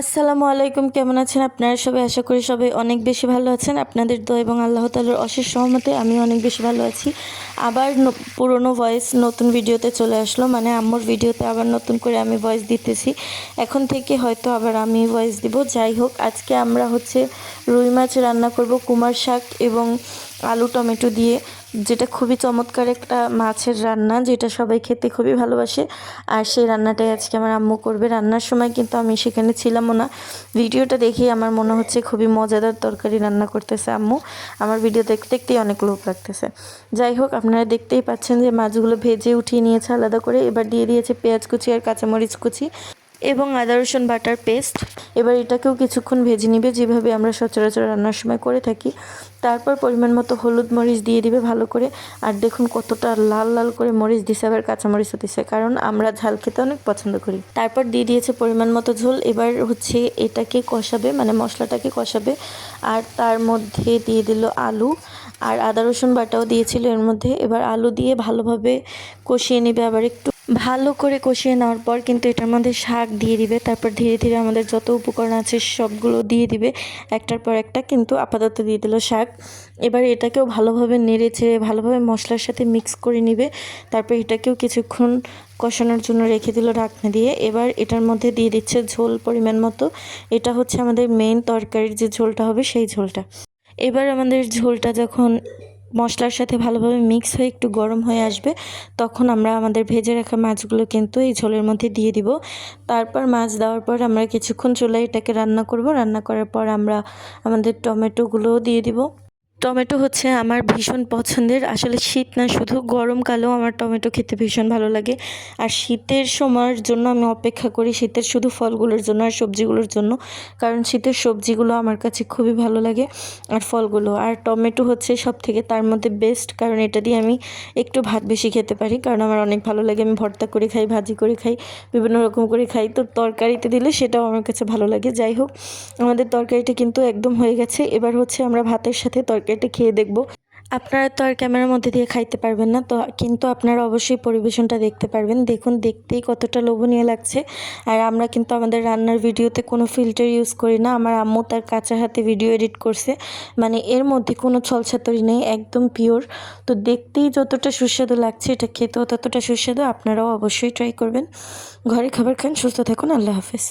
আসসালামু আলাইকুম, কেমন আছেন আপনারা সবাই? আশা করি সবাই অনেক বেশি ভালো আছেন। আপনাদের দোয়া এবং আল্লাহ তালার অশেষ সহমতে আমি অনেক বেশি ভালো আছি। আবার পুরনো ভয়েস নতুন ভিডিওতে চলে আসলো। মানে আম্মুর ভিডিওতে আবার নতুন করে আমি ভয়েস দিতেছি। এখন থেকে হয়তো আবার আমি ভয়েস দিব। যাই হোক, আজকে আমরা হচ্ছে রুই মাছ রান্না করব কুমার শাক এবং আলু টমেটো দিয়ে। যেটা খুবই চমৎকার একটা মাছের রান্না, যেটা সবাই খেতে খুবই ভালোবাসে। আর সেই রান্নাটাই আজকে আমার আম্মু করবে। রান্নার সময় কিন্তু আমি সেখানে ছিলামও না। ভিডিওটা দেখেই আমার মনে হচ্ছে খুবই মজাদার তরকারি রান্না করতেছে আম্মু। আমার ভিডিও দেখতে দেখতেই অনেক লোভ লাগতেছে। যাই হোক, আপনারা দেখতেই পাচ্ছেন যে মাছগুলো ভেজে উঠিয়ে নিয়েছে আলাদা করে। এবার দিয়ে দিয়েছে পেঁয়াজ কুচি আর কাঁচামরিচ কুচি। এবং আদা, রসুন, বাটার পেস্ট। এবার এটাকেও কিছুক্ষণ ভেজে নিবে, যেভাবে আমরা সচরাচর রান্নার সময় করে থাকি। তারপর পরিমাণ মতো হলুদ মরিচ দিয়ে দিবে ভালো করে। আর দেখুন কতটা লাল লাল করে মরিচ দিছে আবার কাঁচা মরিচও দিছে, কারণ আমরা ঝাল খেতে অনেক পছন্দ করি। তারপর দিয়ে দিয়েছে পরিমাণ মতো ঝোল। এবার হচ্ছে এটাকে কষাবে মানে মশলাটাকে কষাবে। আর তার মধ্যে দিয়ে দিল আলু। আর আদা, রসুন, বাটাও দিয়েছিল এর মধ্যে। এবার আলু দিয়ে ভালোভাবে কষিয়ে নেবে আবার একটু। ভালো করে কষিয়ে নেওয়ার পর কিন্তু এটার মধ্যে শাক দিয়ে দিবে। তারপর ধীরে ধীরে আমাদের যত উপকরণ আছে সবগুলো দিয়ে দিবে। একটার পর একটা কিন্তু আপাতত দিয়ে দিল শাক। এবার এটাকেও ভালোভাবে নেড়ে ছেড়ে ভালোভাবে মশলার সাথে মিক্স করে নিবে। তারপর এটাকেও কিছুক্ষণ কষানোর জন্য রেখে দিল ঢাকনা দিয়ে। এবার এটার মধ্যে দিয়ে দিচ্ছে ঝোল পরিমাণ মতো। এটা হচ্ছে আমাদের মেইন তরকারির যে ঝোলটা হবে সেই ঝোলটা। এবার আমাদের ঝোলটা যখন মশলার সাথে ভালোভাবে মিক্স হয়ে একটু গরম হয়ে আসবে, তখন আমরা আমাদের ভেজে রাখা মাছগুলো কিন্তু এই ঝোলের মধ্যে দিয়ে দিব। তারপর মাছ দেওয়ার পর আমরা কিছুক্ষণ চুলায় এটাকে রান্না করব। রান্না করার পর আমরা আমাদের টমেটোগুলোও দিয়ে দিব। টমেটো হচ্ছে আমার ভীষণ পছন্দের। আসলে শীত না, শুধু গরমকালেও আমার টমেটো খেতে ভীষণ ভালো লাগে। আর শীতের সময়ের জন্য আমি অপেক্ষা করি শীতের শুধু ফলগুলোর জন্য আর সবজিগুলোর জন্য। কারণ শীতের সবজিগুলো আমার কাছে খুবই ভালো লাগে আর ফলগুলো। আর টমেটো হচ্ছে সব থেকে তার মধ্যে বেস্ট কারণ এটা দিয়ে আমি একটু ভাত বেশি খেতে পারি। কারণ আমার অনেক ভালো লাগে, আমি ভর্তা করে খাই, ভাজি করে খাই, বিভিন্ন রকম করে খাই। তো তরকারিতে দিলে সেটাও আমার কাছে ভালো লাগে। যাই হোক, আমাদের তরকারিটা কিন্তু একদম হয়ে গেছে। এবার হচ্ছে আমরা ভাতের সাথে তরকারিটা খেয়ে দেখব। আপনারা তো আর ক্যামেরার মধ্যে দিয়ে খাইতে পারবেন না, তো কিন্তু আপনারা অবশ্যই পরিবেশনটা দেখতে পারবেন। দেখুন, দেখতেই কতটা লোভনীয় লাগছে। আর আমরা কিন্তু আমাদের রান্নার ভিডিওতে কোনো ফিল্টার ইউজ করি না। আমার আম্মু তার কাঁচা হাতে ভিডিও এডিট করছে। মানে এর মধ্যে কোনো ছলছাতরি নেই, একদম পিওর তো দেখতেই যতটা সুস্বাদু লাগছে এটা খেতেও ততটা সুস্বাদু, আপনারাও অবশ্যই ট্রাই করবেন। ঘরে খাবার খান, সুস্থ থাকুন, আল্লাহ হাফেজ।